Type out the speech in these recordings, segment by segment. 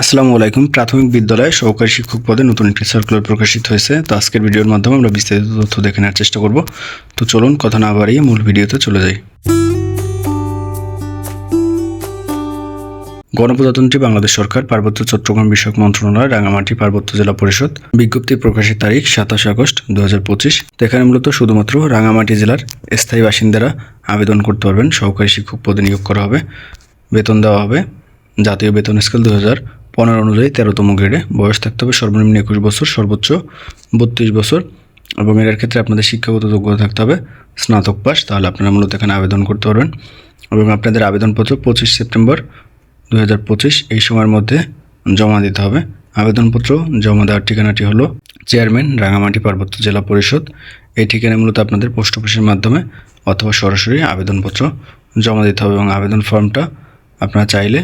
আসসালামু আলাইকুম। প্রাথমিক বিদ্যালয়ে সহকারী শিক্ষক পদে নতুন একটি সার্কুলার প্রকাশিত হয়েছে। তো আজকের ভিডিওর মাধ্যমে আমরা বিস্তারিত তথ্য দেখে নেওয়ার চেষ্টা করব। তো চলুন, কথা না বাড়িয়ে মূল ভিডিওতে চলে যাই। গণপ্রজাতন্ত্রী বাংলাদেশ সরকার, পার্বত্য চট্টগ্রাম বিষয়ক মন্ত্রণালয় রাঙামাটি পার্বত্য জেলা পরিষদ, বিজ্ঞপ্তি প্রকাশের তারিখ সাতাশ আগস্ট দু হাজার পঁচিশ। এখানে মূলত শুধুমাত্র রাঙামাটি জেলার স্থায়ী বাসিন্দারা আবেদন করতে পারবেন। সহকারী শিক্ষক পদে নিয়োগ করা হবে, বেতন দেওয়া হবে, জাতীয় বেতন স্কেল দু হাজার। পনেরো অনুযায়ী তেরোতম গ্রেডে বয়স থাকতে হবে, সর্বনিম্ন একুশ বছর, সর্বোচ্চ বত্রিশ বছর এবং এর ক্ষেত্রে আপনাদের শিক্ষাগত যোগ্যতা থাকতে হবে, স্নাতক পাস তাহলে আপনারা মূলত এখানে আবেদন করতে পারবেন এবং আপনাদের আবেদনপত্র পঁচিশ সেপ্টেম্বর দু হাজার পঁচিশ এই সময়ের মধ্যে জমা দিতে হবে। আবেদনপত্র জমা দেওয়ার ঠিকানাটি হলো চেয়ারম্যান রাঙামাটি পার্বত্য জেলা পরিষদ। এই ঠিকানায় মূলত আপনাদের পোস্ট অফিসের মাধ্যমে অথবা সরাসরি আবেদনপত্র জমা দিতে হবে এবং আবেদন ফর্মটা আপনারা চাইলে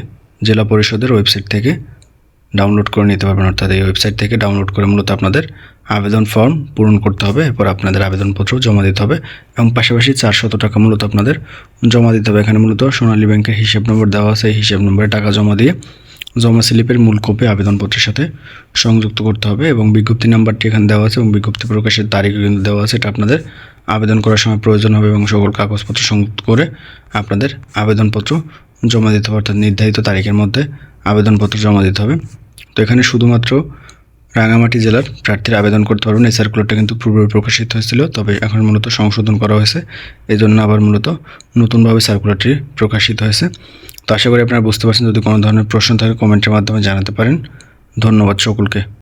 জেলা পরিষদের ওয়েবসাইট থেকে ডাউনলোড করে নিতে পারবেন, অর্থাৎ এই ওয়েবসাইট থেকে ডাউনলোড করে মূলত আপনাদের আবেদন ফর্ম পূরণ করতে হবে, এরপর আপনাদের আবেদনপত্র জমা দিতে হবে এবং পাশাপাশি চারশত টাকা মূলত আপনাদের জমা দিতে হবে। এখানে মূলত সোনালী ব্যাংকের হিসেব নম্বর দেওয়া আছে, এই হিসাব নম্বরে টাকা জমা দিয়ে জমা স্লিপের মূল কপি আবেদনপত্রের সাথে সংযুক্ত করতে হবে এবং বিজ্ঞপ্তি নাম্বারটি এখানে দেওয়া আছে এবং বিজ্ঞপ্তি প্রকাশের তারিখও কিন্তু দেওয়া আছে। এটা আপনাদের আবেদন করার সময় প্রয়োজন হবে এবং সকল কাগজপত্র সংযুক্ত করে আপনাদের আবেদনপত্র জমা দিতে হবে, অর্থাৎ নির্ধারিত তারিখের মধ্যে আবেদনপত্র জমা দিতে হবে। তো এখানে শুধুমাত্র রাঙামাটি জেলার প্রার্থীরা আবেদন করতে পারবেন। এই সার্কুলারটা কিন্তু পূর্বে প্রকাশিত হয়েছিল, তবে এখন মূলত সংশোধন করা হয়েছে। এই জন্য আবার মূলত নতুনভাবে সার্কুলারটি প্রকাশিত হয়েছে। তো আশা করি আপনারা বুঝতে পারছেন, যদি কোনো ধরনের প্রশ্ন থাকে কমেন্টের মাধ্যমে জানাতে পারেন। ধন্যবাদ সকলকে।